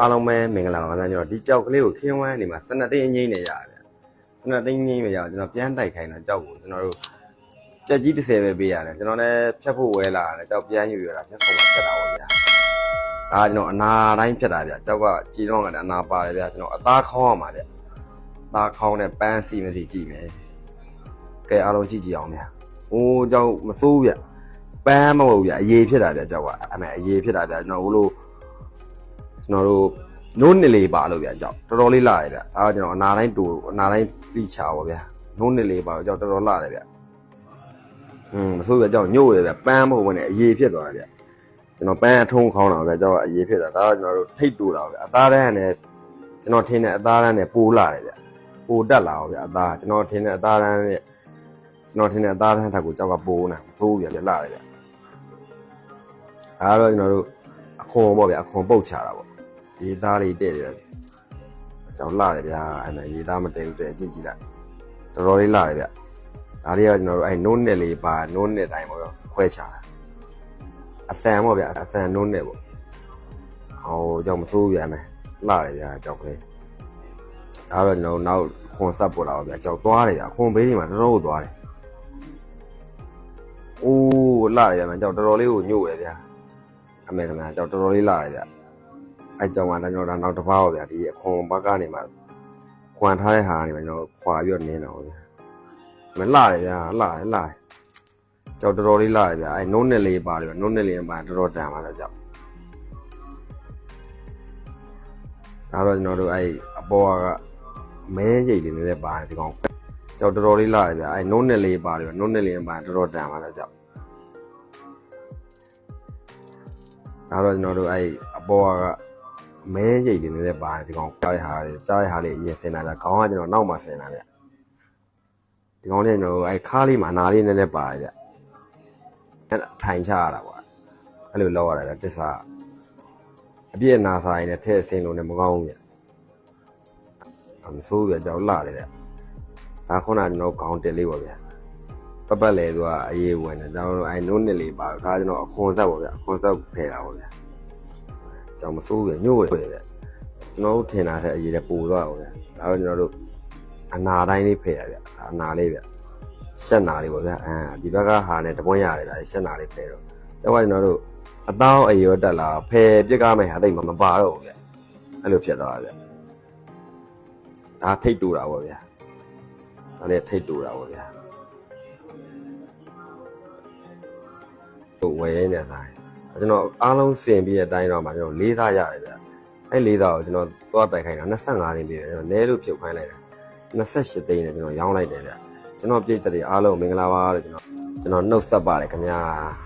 အားလုံးပဲမင်္ဂလာပါဗျာကျွန်တော်ဒီကြောက်ကလေးကိုခင်းဝမ်းနေမှာစနက်သိန်းအငိမ့်နေရတယ်စနက်သိန်းအငိမ့်မရကျွန်တော်ပြန်တိုက်ခိုင်းတာကြောက်ကိုကျွန်တော်တို့ကြက်ကြီး30ပဲပေးရတယ်ကျွန်တော်လည်းဖြတ်ဖို့ဝဲလာတယ်ကြောက်ပြန်ယူရတာမျက်ခုံးမှာဖြတ်တာပါဗျာဒါကျွန်တော်အနာတိုင်းဖြတ်တာဗျာကြောက်ကကြည်တော့ကလည်းအနာပါတယ်ဗျာကျွန်တော်အသားခေါင်းအောင်ပါဗျာအသားခေါင်းနဲ့ပန်းစီမစီကြည့်မယ်ကဲအားလုံးကြည့်ကြည့်အောင်ဗျာအိုးကြောက်မစိုးဗျာပန်းမဟုတ်ဗျာအရေးဖြစ်တာဗျာကြောက်ကအမေအရေးဖြစ်တာဗျာကျွန်တော်ဘလို့ ကျွန်တော်တို့နိုးနစ်လေးပါလို့ဗျာကြောက်တော်တော်လေးလာတယ်ဗျအဲကျွန်တော်အနာတိုင်းတူအနာတိုင်းပြိချပါဗျာနိုးနစ်လေးပါတော့ကြောက်တော်တော်လာတယ်ဗျอืมမဆိုးဗျာကြောက်ညို့တယ်ဗျပန်းမဟုတ်ဘဲနဲ့အရေးဖြစ်သွားတယ်ဗျကျွန်တော်ပန်းအထုံးခေါင်းတာဗျကြောက်အရေးဖြစ်တာဒါကကျွန်တော်တို့ထိတ်တူတာဗျအသားတန်းနဲ့ကျွန်တော်ထင်းတဲ့အသားတန်းနဲ့ပိုးလာတယ်ဗျပိုးတက်လာတော့ဗျအသားကျွန်တော်ထင်းတဲ့အသားတန်းနဲ့ကျွန်တော်ထင်းတဲ့အသားတန်းထက်ကိုကြောက်ကပိုးနေမဆိုးဗျလာတယ်ဗျအဲတော့ကျွန်တော်တို့အခွန်ပေါ့ဗျအခွန်ပုတ်ချတာပေါ့ ရေသားလေးတဲ့တယ်ကြောက်လာတယ်ဗျာအဲ့မဲ့ရေသားမတည့်ဘူးတဲ့ကြည့်ကြည့်လိုက်တော်တော်လေးလာတယ်ဗျဒါလေးကကျွန်တော်တို့အဲ့နိုးနဲ့လေးပါနိုးနဲ့တိုင်းပေါ့ခွဲချတာအဆန်ပေါ့ဗျာအဆန်နိုးနဲ့ပေါ့ဟောကြောက်မစိုးဗျာမယ်လာတယ်ဗျာကြောက်ကလေးဒါတော့ကျွန်တော်နောက်ခွန်ဆက်ပေါ်လာပါဗျာကြောက်သွားတယ်ဗျာခွန်ဘေးတွေမှာတော်တော်ကိုသွားတယ်အိုးလာတယ်ဗျာမယ်ကြောက်တော်တော်လေးကိုညို့တယ်ဗျာအမေကမှကြောက်တော်တော်လေးလာတယ်ဗျာ အဲကြောင့်မှလည်းကျွန်တော်ဒါနောက်တစ်ပါးပါဗျာဒီအခွန်ဘက်ကနေမှခွန်ထားတဲ့ဟာကနေမှကျွန်တော်ခွာပြီးတော့နင်းတော့ဗျာမလှတယ်ဗျာလှတယ်လှတယ်ကြောက်တော်တော်လေးလှတယ်ဗျာအဲနုံးနဲ့လေးပါတယ်ဗျာနုံးနဲ့လေးပါတော်တော်တန်ပါလားကြောက်ဒါတော့ကျွန်တော်တို့အဲအပေါ်ကမဲရိတ်လေးလည်းပါတယ်ဒီကောင်ကြောက်တော်တော်လေးလှတယ်ဗျာအဲနုံးနဲ့လေးပါတယ်ဗျာနုံးနဲ့လေးပါတော်တော်တန်ပါလားကြောက်ဒါတော့ကျွန်တော်တို့အဲအပေါ်က မဲရိတ်လေးနည်းနည်းပါတယ်ဒီကောင်ကြားရဟာလေးကြားရဟာလေးအရင်ဆင်တာဗျခေါင်းကကျွန်တော်နောက်မှဆင်တာဗျဒီကောင်လေးကျွန်တော်အဲခါးလေးမှာနားလေးနည်းနည်းပါတယ်ဗျအဲ့ဒါထိုင်ချရတာပေါ့အဲ့လိုလောက်ရတာဗျတစ္ဆာအပြည့်နာစာရင်လည်းထဲ့ဆင်လို့လည်းမကောင်းဘူးဗျအမဆိုးဗျကြောက်လာတယ်ဗျဒါခုနကကျွန်တော်ခေါင်းတက်လေးပေါ့ဗျပတ်ပတ်လေသူကအရေးဝင်တယ်ကျွန်တော်အဲနုံးနစ်လေးပါဒါကျွန်တော်အခွန်ဆက်ပေါ့ဗျအခွန်ဆက်ဖယ်တာပေါ့ဗျ ကြောင်မစိုးရညို့ရပြကျွန်တော်တို့ထင်တာတဲ့အရေးလည်းပိုသွားအောင်ဗျဒါတော့ကျွန်တော်တို့အနာတိုင်းလေးဖယ်ရဗျအနာလေးဗျရှက်နာလေးပေါ့ဗျအာဒီဘက်ကဟာနဲ့တပွန်းရတယ်ဗျရှက်နာလေးဖယ်တော့ကျောက်ကကျွန်တော်တို့အသားအရောတက်လာဖယ်ပြစ်ကားမယ်ဟာတိတ်မမပါတော့ဘူးဗျအဲ့လိုဖြစ်သွားဗျဒါထိတ်တူတာပေါ့ဗျာဒါလည်းထိတ်တူတာပေါ့ဗျာဟိုဝယ်ရင်းနေဆိုင် ကျွန်တော်အားလုံးစင်ပြီးတဲ့အတိုင်းတော့မှကျွန်တော်လေးသားရတယ်ဗျအဲ့လေးသားကိုကျွန်တော်သွားတိုက်ခိုင်းတာ25သိန်းပြီးတယ်ကျွန်တော်နဲလို့ဖြုတ်ခိုင်းလိုက်တာ28သိန်းနဲ့ကျွန်တော်ရောင်းလိုက်တယ်ဗျကျွန်တော်ပြည့်တဲ့အားလုံးမင်္ဂလာပါလို့ကျွန်တော်ကျွန်တော်နှုတ်ဆက်ပါတယ်ခင်ဗျာ